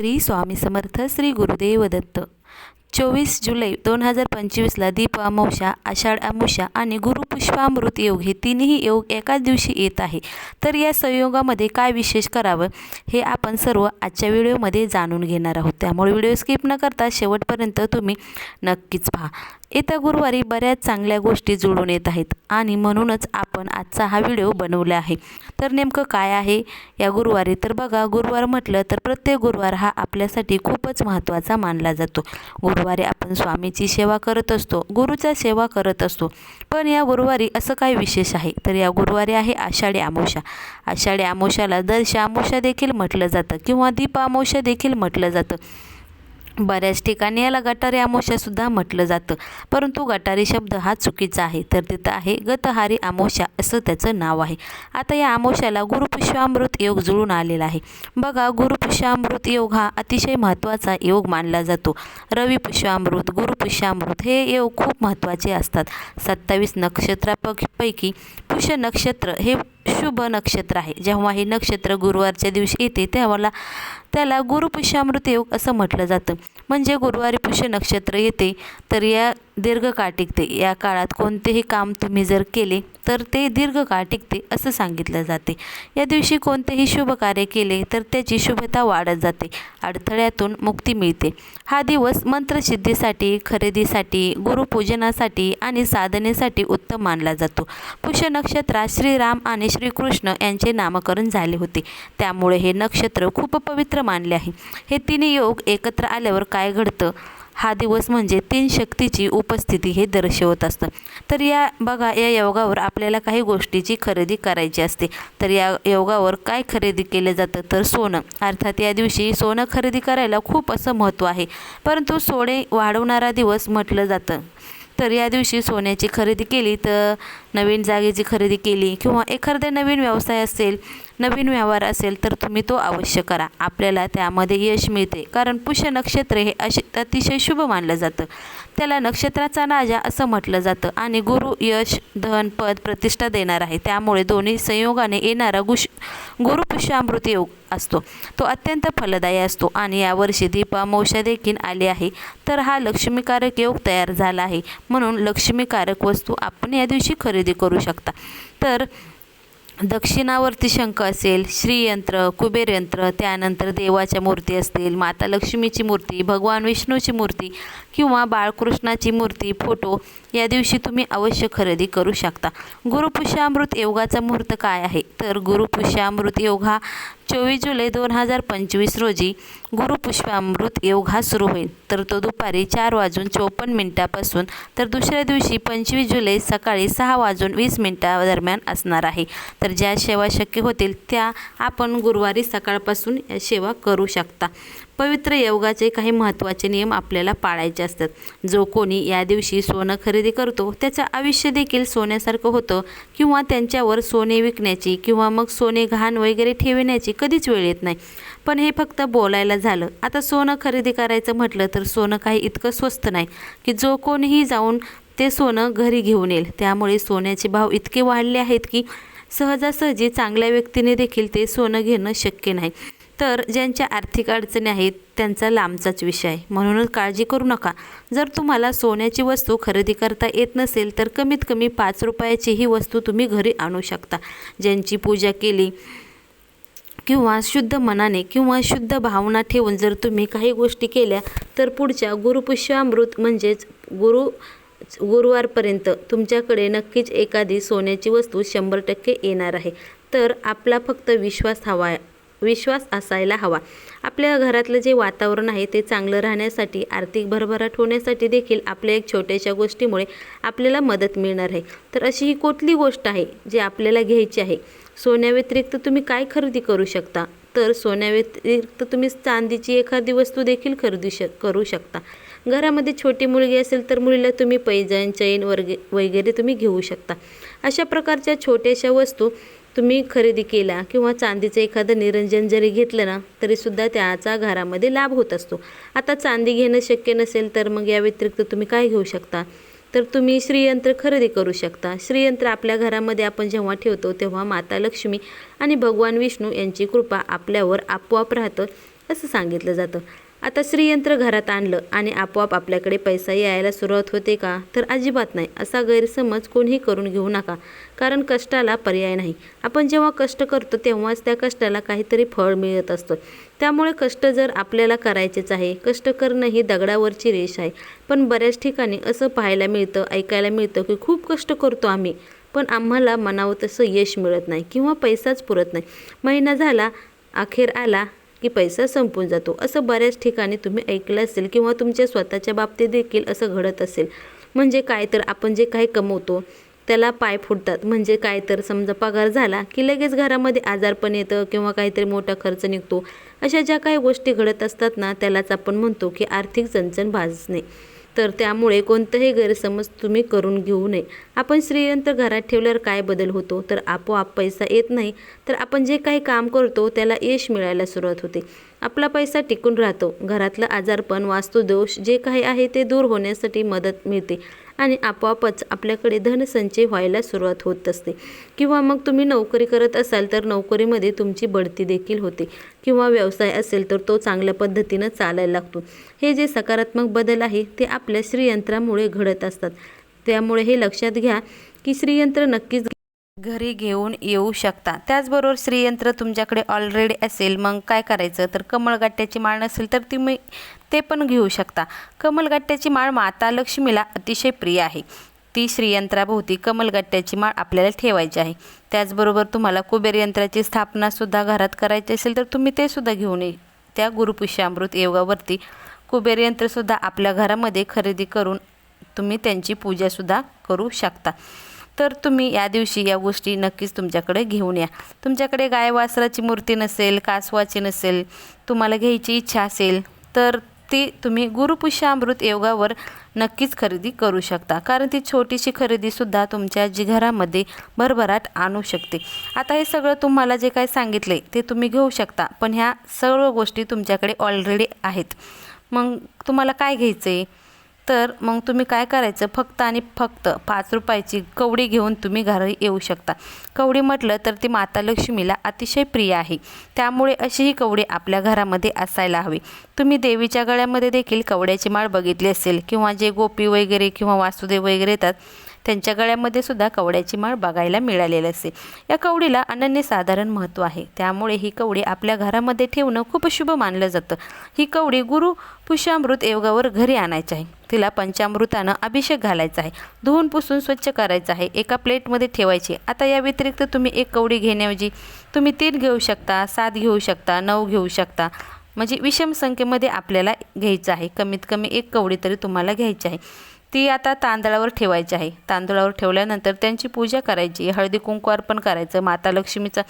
श्री स्वामी समर्थ श्री गुरुदेव दत्त चोवीस जुलै दोन हजार पंचवीसला दीप अमावशा आषाढ अमुषा आणि गुरुपुष्पामृत योग हे तिन्ही योग एकाच दिवशी येत आहे. तर या संयोगामध्ये काय विशेष करावं हे आपण सर्व आजच्या व्हिडिओमध्ये जाणून घेणार आहोत. त्यामुळे व्हिडिओ स्किप न करता शेवटपर्यंत तुम्ही नक्कीच पहा. येत्या गुरुवारी बऱ्याच चांगल्या गोष्टी जुळून येत आहेत आणि म्हणूनच आपण आजचा हा व्हिडिओ बनवला आहे. तर नेमकं काय आहे? या गुरुवारी तर बघा गुरुवार म्हटलं तर प्रत्येक गुरुवार हा आपल्यासाठी खूपच महत्त्वाचा मानला जातो. गुरुवारी आपण स्वामीची सेवा करत असतो गुरुचा सेवा करत असतो. पण या गुरुवारी असं काय विशेष आहे? तर या गुरुवारी आहे आषाढी अमावस्या आषाढी अमावस्याला दर्श अमावस्या देखील म्हटलं जातं किंवा दीप अमावस्या देखील म्हटलं जातं. बऱ्याच ठिकाणी याला गटारी आमोशासुद्धा म्हटलं जातं. परंतु गटारी शब्द हा चुकीचा आहे तर तिथं आहे गतहारी आमोशा असं त्याचं नाव आहे. आता या आमोशाला गुरुपुष्यामृत योग जुळून आलेला आहे. बघा गुरुपुष्यामृत योग हा अतिशय महत्त्वाचा योग मानला जातो. रवी पुष्यामृत गुरुपुष्यामृत हे योग खूप महत्त्वाचे असतात. सत्तावीस नक्षत्रापैकी पुष्य नक्षत्र हे शुभ नक्षत्र आहे. जेव्हा हे नक्षत्र गुरुवारच्या दिवशी येते तेव्हा त्याला गुरुपुष्यामृत योग असं म्हटलं जातं. म्हणजे गुरुवारी पुष्य नक्षत्र येते तर या दीर्घकाळ टिकते. या काळात कोणतेही काम तुम्ही जर केले तर ते दीर्घकाळ टिकते असं सांगितलं जाते. या दिवशी कोणतेही शुभ कार्य केले तर त्याची शुभता वाढत जाते. अडथळ्यातून मुक्ती मिळते. हा दिवस मंत्रसिद्धीसाठी खरेदीसाठी गुरुपूजनासाठी आणि साधनेसाठी उत्तम मानला जातो. पुष्य नक्षत्रात श्रीराम आणि श्रीकृष्ण यांचे नामकरण झाले होते. त्यामुळे हे नक्षत्र खूप पवित्र मानले आहे. हे तिन्ही योग एकत्र आल्यावर काय घडतं? हा दिवस म्हणजे तीन शक्तीची उपस्थिती हे दर्शवत असतं. तर या बघा या योगावर आपल्याला काही गोष्टीची खरेदी करायची असते. तर या योगावर काय खरेदी केलं जातं? तर सोनं. अर्थात या दिवशी सोनं खरेदी करायला खूप असं महत्त्व आहे. परंतु सोने वाढवणारा दिवस म्हटलं जातं. तर या दिवशी सोन्याची खरेदी केली तर नवीन जागेची खरेदी केली किंवा एखादा नवीन व्यवसाय असेल नवीन व्यवहार असेल तर तुम्ही तो अवश्य करा. आपल्याला त्यामध्ये यश मिळते. कारण पुष्य नक्षत्र हे असे अतिशय शुभ मानलं जातं. त्याला नक्षत्राचा राजा असं म्हटलं जातं आणि गुरु यश धन पद प्रतिष्ठा देणार आहे. त्यामुळे दोन्ही संयोगाने येणारा गुश गुरुपुष्यामृत योग असतो. तो अत्यंत फलदायी असतो आणि यावर्षी दीपामोशा देखील आली आहे. तर हा लक्ष्मीकारक योग तयार झाला आहे. म्हणून लक्ष्मीकारक वस्तू आपण या दिवशी खरेदी करू शकता. तर दक्षिणावर्ती शंख असेल श्रीयंत्र कुबेरयंत्र त्यानंतर देवाच्या मूर्ती असतील माता लक्ष्मीची मूर्ती भगवान विष्णूची मूर्ती किंवा बाळकृष्णाची मूर्ती फोटो या दिवशी तुम्ही अवश्य खरेदी करू शकता. गुरुपुष्यामृत योगाचा मुहूर्त काय आहे? तर गुरुपुष्यामृत योग हा चोवीस जुलै दोन हजार पंचवीस रोजी गुरुपुष्पामृत योग हा सुरू होईल. तर तो दुपारी चार वाजून चोपन्न मिनटापासून तर दुसऱ्या दिवशी पंचवीस जुलै सकाळी सहा वाजून वीस मिनिटादरम्यान असणार आहे. तर ज्या सेवा शक्य होतील त्या आपण गुरुवारी सकाळपासून सेवा करू शकता. पवित्र योगाचे काही महत्त्वाचे नियम आपल्याला पाळायचे असतात. जो कोणी या दिवशी सोनं खरेदी करतो त्याचं आयुष्य देखील सोन्यासारखं होतं किंवा त्यांच्यावर सोने विकण्याची किंवा मग सोने घाण वगैरे ठेवण्याची कधीच वेळ येत नाही. पण हे फक्त बोलायला झालं. आता सोनं खरेदी करायचं म्हटलं तर सोनं काही इतकं स्वस्त नाही की जो कोणीही जाऊन ते सोनं घरी घेऊन येईल. त्यामुळे सोन्याचे भाव इतके वाढले आहेत की सहजासहजी चांगल्या व्यक्तीने देखील ते सोनं घेणं शक्य नाही. तर ज्यांच्या आर्थिक अडचणी आहेत त्यांचा लांबचाच विषय. आहे म्हणूनच काळजी करू नका. जर तुम्हाला सोन्याची वस्तू खरेदी करता येत नसेल तर कमीत कमी पाच रुपयाची ही वस्तू तुम्ही घरी आणू शकता. ज्यांची पूजा केली किंवा शुद्ध मनाने किंवा शुद्ध भावना ठेवून जर तुम्ही काही गोष्टी केल्या तर पुढच्या गुरुपुष्यामृत म्हणजेच गुरु गुरुवारपर्यंत तुमच्याकडे नक्कीच एखादी सोन्याची वस्तू शंभर टक्के येणार आहे. तर आपला फक्त विश्वास हवा आहे. विश्वास असायला हवा. आपल्या घरातलं जे वातावरण आहे ते चांगलं राहण्यासाठी आर्थिक भरभराट होण्यासाठी देखील आपल्या एक छोट्याशा गोष्टीमुळे आपल्याला मदत मिळणार आहे. तर अशी ही कुठली गोष्ट आहे जी आपल्याला घ्यायची आहे? सोन्याव्यतिरिक्त तुम्ही काय खरेदी करू शकता? तर सोन्याव्यतिरिक्त तुम्ही चांदीची एखादी वस्तू देखील खरेदी श करू शकता. घरामध्ये छोटी मुलगी असेल तर मुलीला तुम्ही पैजन चैन वर्गे वगैरे तुम्ही घेऊ शकता. अशा प्रकारच्या छोट्याशा वस्तू तुम्ही खरेदी केला किंवा चांदीचं एखादं निरंजन जरी घेतलं ना तरीसुद्धा त्याचा घरामध्ये लाभ होत असतो. आता चांदी घेणं शक्य नसेल तर मग या व्यतिरिक्त तुम्ही काय घेऊ शकता? तर तुम्ही श्रीयंत्र खरेदी करू शकता. श्रीयंत्र आपल्या घरामध्ये आपण जेव्हा ठेवतो तेव्हा माता लक्ष्मी आणि भगवान विष्णू यांची कृपा आपल्यावर आपोआप राहतं असं सांगितलं जातं. आता श्रीयंत्र घरात आणलं आणि आपोआप आपल्याकडे पैसा यायला सुरुवात होते का? तर अजिबात नाही. असा गैरसमज कोणीही करून घेऊ नका. कारण कष्टाला पर्याय नाही. आपण जेव्हा कष्ट करतो तेव्हाच त्या कष्टाला काहीतरी फळ मिळत असतं. त्यामुळे कष्ट जर आपल्याला करायचेच आहे कष्ट करणं ही दगडावरची रेष आहे. पण बऱ्याच ठिकाणी असं पाहायला मिळतं ऐकायला मिळतं की खूप कष्ट करतो आम्ही. पण आम्हाला मनावं तसं यश मिळत नाही किंवा पैसाच पुरत नाही. महिना झाला अखेर आला की पैसा संपून जातो. असं बऱ्याच ठिकाणी तुम्ही ऐकलं असेल किंवा तुमच्या स्वतःच्या बाबतीत देखील असं घडत असेल. म्हणजे काय तर आपण जे काही कमवतो त्याला पाय फुटतात. म्हणजे काय तर समजा पगार झाला की लगेच घरामध्ये आजारपण येतं किंवा काहीतरी मोठा खर्च निघतो. अशा ज्या काही गोष्टी घडत असतात ना त्यालाच आपण म्हणतो की आर्थिक चणचण भाजणे. तर त्यामुळे कोणताही गैरसमज तुम्ही करून घेऊ नये. आपण श्रीयंत्र घरात ठेवल्यावर काय बदल होतो? तर आपोआप पैसा येत नाही. तर आपण जे काही काम करतो त्याला यश मिळायला सुरुवात होते. आपला पैसा टिकून राहतो. घरातलं आजारपण वास्तुदोष जे काही आहे ते दूर होण्यासाठी मदत मिळते. आणि आपोआपच आपल्याकडे धनसंचय व्हायला सुरुवात होत असते. किंवा मग तुम्ही नोकरी करत असाल तर नोकरीमध्ये तुमची बढती देखील होते. किंवा व्यवसाय असेल तर तो चांगल्या पद्धतीनं चालायला लागतो. हे जे सकारात्मक बदल आहे ते आपल्या श्रीयंत्रामुळे घडत असतात. त्यामुळे हे लक्षात घ्या की श्रीयंत्र नक्कीच घरी घेऊन येऊ शकता. त्याचबरोबर श्रीयंत्र तुमच्याकडे ऑलरेडी असेल मग काय करायचं? तर कमळगट्ट्याची माळ नसेल तर तुम्ही ते पण घेऊ शकता. कमलगट्ट्याची माळ माता लक्ष्मीला अतिशय प्रिय आहे. ती श्रीयंत्राभोवती कमलगट्ट्याची माळ आपल्याला ठेवायची आहे. त्याचबरोबर तुम्हाला कुबेर यंत्राची स्थापनासुद्धा घरात करायची असेल तर तुम्ही ते सुद्धा घेऊन ये. त्या गुरुपुष्यामृत योगावरती कुबेर यंत्रसुद्धा आपल्या घरामध्ये खरेदी करून तुम्ही त्यांची पूजासुद्धा करू शकता. तर तुम्ही या दिवशी या गोष्टी नक्कीच तुमच्याकडे घेऊन या. तुमच्याकडे गाय वासराची मूर्ती नसेल कासवाची नसेल तुम्हाला घ्यायची इच्छा असेल तर ती तुम्ही गुरुपुष्यामृत योगावर नक्कीच खरेदी करू शकता. कारण ती छोटीशी खरेदीसुद्धा तुमच्या जिघरामध्ये भरभराट आणू शकते. आता हे सगळं तुम्हाला जे काय सांगितले ते तुम्ही घेऊ शकता. पण ह्या सर्व गोष्टी तुमच्याकडे ऑलरेडी आहेत. मग तुम्हाला काय घ्यायचं आहे तर मग तुम्ही काय करायचं? फक्त आणि फक्त पाच रुपयाची कवडी घेऊन तुम्ही घरी येऊ शकता. कवडी म्हटलं तर ती माता लक्ष्मीला अतिशय प्रिय आहे. त्यामुळे अशी ही कवडी आपल्या घरामध्ये असायला हवी. तुम्ही देवीच्या गळ्यामध्ये देखील कवड्याची माळ बघितली असेल किंवा जे गोपी वगैरे किंवा वासुदेव वगैरे येतात त्यांच्या गळ्यामध्ये सुद्धा कवड्याची माळ बघायला मिळालेली असते या कवडीला अनन्यसाधारण महत्त्व आहे. त्यामुळे ही कवडी आपल्या घरामध्ये ठेवणं खूप शुभ मानलं जातं. ही कवडी गुरु पुष्यामृत योगावर घरी आणायची आहे. तिला पंचामृतानं अभिषेक घालायचा आहे. धुवून पुसून स्वच्छ करायचं आहे. एका प्लेटमध्ये ठेवायची आता या व्यतिरिक्त तुम्ही एक कवडी घेण्याऐवजी तुम्ही तीन घेऊ शकता सात घेऊ शकता नऊ घेऊ शकता. म्हणजे विषम संख्येमध्ये आपल्याला घ्यायचं आहे. कमीत कमी एक कवडी तरी तुम्हाला घ्यायची आहे. ती आता तांदळावर ठेवायची आहे. तांदळावर ठेवल्यानंतर त्यांची पूजा करायची. हळदी कुंकू अर्पण करायचं. माता लक्ष्मीचा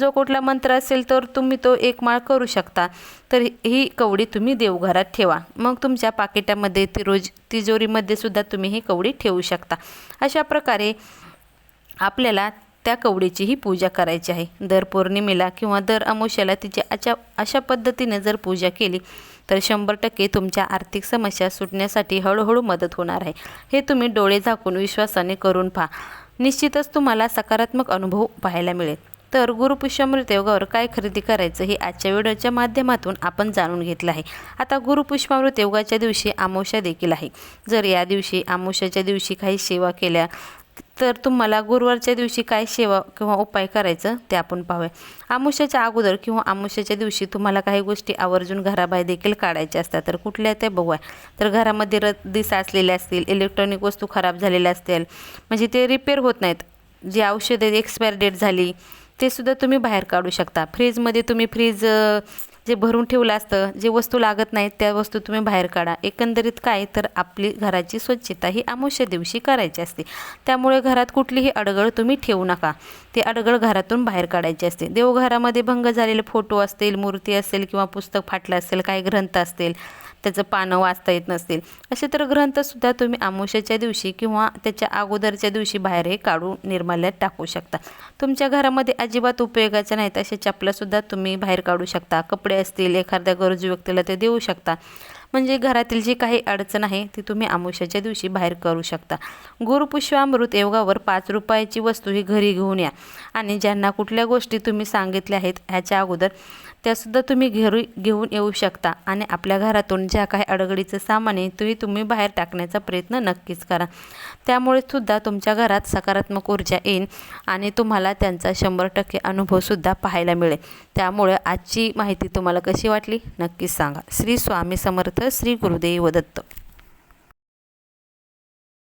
जो कुठला मंत्र असेल तर तुम्ही तो एक माळ करू शकता. तर ही कवडी तुम्ही देवघरात ठेवा. मग तुमच्या पाकिटामध्ये तिरोज तिजोरीमध्ये सुद्धा तुम्ही ही कवडी ठेवू शकता. अशा प्रकारे आपल्याला त्या कवडीचीही पूजा करायची आहे. दर पौर्णिमेला किंवा दर अमावस्याला तिची अशा अशा पद्धतीने जर पूजा केली तर शंभर टक्के तुमच्या आर्थिक समस्या सुटण्यासाठी हळूहळू मदत होणार आहे. हे तुम्ही डोळे झाकून विश्वासाने करून पहा. निश्चितच तुम्हाला सकारात्मक अनुभव पाहायला मिळेल. तर गुरुपुष्यामृत योगावर काय खरेदी करायचं हे आजच्या व्हिडिओच्या माध्यमातून आपण जाणून घेतलं आहे. आता गुरुपुष्पामृत योगाच्या दिवशी आमोशा देखील आहे. जर या दिवशी आमोशाच्या दिवशी काही सेवा केल्या तर तुम्हाला गुरुवारच्या दिवशी काय सेवा किंवा उपाय करायचं ते आपण पाहूया. आमुष्याच्या अगोदर किंवा आमुष्याच्या दिवशी तुम्हाला काही गोष्टी आवर्जून घराबाहेर देखील काढायच्या असतात तर कुठल्या ते बघूया. तर घरामध्ये रद्दी साचलेल्या असतील इलेक्ट्रॉनिक वस्तू खराब झालेल्या असतील म्हणजे ते रिपेअर होत नाहीत. जे औषधे एक्सपायर डेट झाली ते सुद्धा तुम्ही बाहेर काढू शकता. फ्रीजमध्ये तुम्ही फ्रीज जे भरून ठेवलं असतं जे वस्तू लागत नाहीत त्या वस्तू तुम्ही बाहेर काढा. एकंदरीत काय? तर आपली घराची स्वच्छता ही अमावस्या दिवशी करायची असते. त्यामुळे घरात कुठलीही अडगळ तुम्ही ठेवू नका. ते अडगळ घरातून बाहेर काढायची असते. देवघरामध्ये भंग झालेले फोटो असतील मूर्ती असेल किंवा पुस्तक फाटलं असेल काही ग्रंथ असतील त्याचं पानं वाचता येत नसतील. असे तर ग्रंथसुद्धा तुम्ही आमोशाच्या दिवशी किंवा त्याच्या अगोदरच्या दिवशी बाहेर हे काढून निर्माल्यात टाकू शकता. तुमच्या घरामध्ये अजिबात उपयोगाच्या नाहीत असे चपलासुद्धा तुम्ही बाहेर काढू शकता. कपडे असतील एखाद्या गरजू व्यक्तीला ते देऊ शकता. म्हणजे घरातील जी काही अडचण आहे ती तुम्ही आमुष्याच्या दिवशी बाहेर करू शकता. गुरुपुष्पामृत योगावर पाच रुपयाची वस्तू ही घरी घेऊन या. आणि ज्यांना कुठल्या गोष्टी तुम्ही सांगितल्या आहेत ह्याच्या अगोदर त्यासुद्धा तुम्ही घरी घेऊन येऊ शकता आणि आपल्या घरातून ज्या काही अडगडीचं सामान आहे तुम्ही तुम्ही बाहेर टाकण्याचा प्रयत्न नक्कीच करा. त्यामुळे सुद्धा तुमच्या घरात सकारात्मक ऊर्जा येईल आणि तुम्हाला त्यांचा शंभर टक्के अनुभवसुद्धा पाहायला मिळेल. त्यामुळे आजची माहिती तुम्हाला कशी वाटली नक्कीच सांगा. श्री स्वामी समर्थ श्री गुरुदेव दत्त.